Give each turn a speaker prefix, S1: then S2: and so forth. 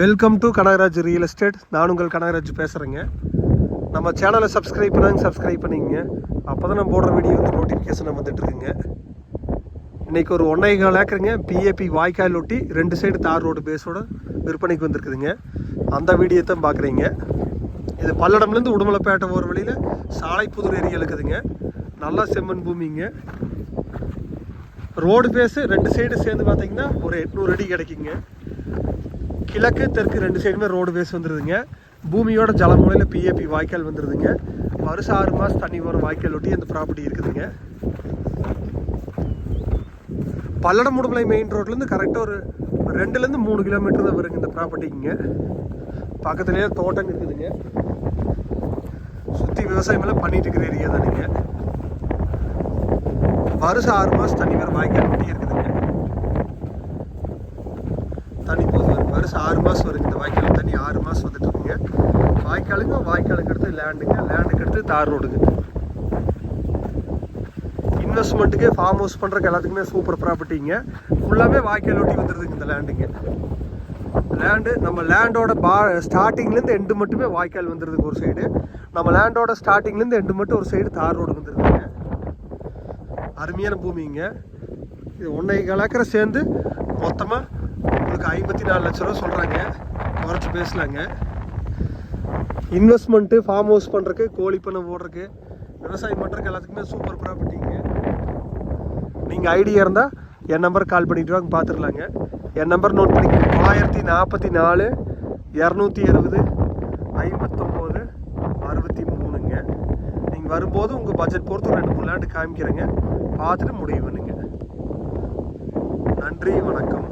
S1: Welcome to Kanagaraj real estate நான் உங்கள் கனகராஜ் பேசுகிறேங்க நம்ம சேனலை சப்ஸ்கிரைப் பண்ணாங்க சப்ஸ்கிரைப் பண்ணிங்க அப்போ தான் நம்ம போடுற வீடியோ வந்து நோட்டிஃபிகேஷன் வந்துட்டுருக்குங்க. இன்றைக்கி ஒரு ஒன்றே கால் ஏக்கருங்க பிஏபி வாய்க்கால் ஒட்டி ரெண்டு சைடு தார் ரோடு பேஸோட விற்பனைக்கு வந்திருக்குதுங்க. அந்த வீடியோ தான் பார்க்குறீங்க இது பல்லடம்லேருந்து உடுமலைப்பேட்டை போகிற வழியில் சாலைப்புதூர் ஏரியா இருக்குதுங்க. நல்லா செம்மண் பூமிங்க. ரோடு பேஸு ரெண்டு சைடு சேர்ந்து பார்த்தீங்கன்னா ஒரு எட்நூறு அடி கிடைக்குங்க. கிழக்கு தெற்கு ரெண்டு சைடுமே ரோடு வேஸ் வந்துடுதுங்க பூமியோட ஜலமூலையில் பிஏபி வாய்க்கால் வந்துடுதுங்க வருஷம் ஆறு மாதம் தண்ணி வர வாய்க்கால் ஒட்டி அந்த ப்ராப்பர்ட்டி இருக்குதுங்க. பல்லடம் முடுமலை மெயின் ரோட்லேருந்து கரெக்டாக ஒரு ரெண்டுலேருந்து மூணு கிலோமீட்டர் தான் வருங்க இந்த ப்ராப்பர்ட்டிக்குங்க பக்கத்துலேயே தோட்டம் இருக்குதுங்க. சுற்றி விவசாயமெல்லாம் பண்ணிட்டு இருக்கிற ஏரியா தானுங்க. வருஷம் ஆறு மாதம் தண்ணி வர வாய்க்கால் ஒட்டி இருக்குதுங்க. தண்ணி போது வருஷம் ஆறு மாதம் வருது இந்த வாய்க்கால் தண்ணி ஆறு மாதம் வந்துட்டுருக்குங்க வாய்க்காலுங்க வாய்க்காலுக்கு அடுத்து லேண்டுங்க லேண்டுக்கு அடுத்து தார் ரோடுங்க இன்வெஸ்ட்மெண்ட்டுக்கு ஃபார்ம் ஹவுஸ் பண்ணுறக்கு எல்லாத்துக்குமே சூப்பர் ப்ராப்பர்ட்டிங்க ஃபுல்லாகவே வாய்க்கால் ஒட்டி வந்துடுதுங்க இந்த லேண்டுங்க லேண்டு நம்ம லேண்டோட பா ஸ்டார்டிங்லேருந்து எண்டு மட்டுமே வாய்க்கால் வந்துடுதுங்க ஒரு சைடு நம்ம லேண்டோட ஸ்டார்டிங்லேருந்து எண்டு மட்டும் ஒரு சைடு தார் ரோடு வந்துடுதுங்க அருமையான பூமிங்க இது ஒன்றை கலக்கிற சேர்ந்து மொத்தமாக உங்களுக்கு ஐம்பத்தி நாலு லட்ச ரூபா சொல்கிறாங்க குறைச்சி பேசலாங்க. இன்வெஸ்ட்மெண்ட்டு ஃபார்ம் ஹவுஸ் பண்ணுறக்கு கோழி பண்ணை போடுறக்கு விவசாயம் பண்ணுறக்கு எல்லாத்துக்குமே சூப்பர் ப்ராப்பர்ட்டிங்க நீங்கள் ஐடியா இருந்தால் என் நம்பர் கால் பண்ணிட்டு வாங்க பார்த்துடலாங்க என் நம்பர் நோட் பண்ணிக்கோங்க தொள்ளாயிரத்தி நாற்பத்தி நாலு இரநூத்தி இருபது ஐம்பத்தொம்போது அறுபத்தி மூணுங்க. நீங்கள் வரும்போது உங்கள் பட்ஜெட் பொறுத்து ரெண்டு மூணு லேண்டு காமிக்கிறேங்க. பார்த்துட்டு முடிவு பண்ணுங்க. நன்றி வணக்கம்.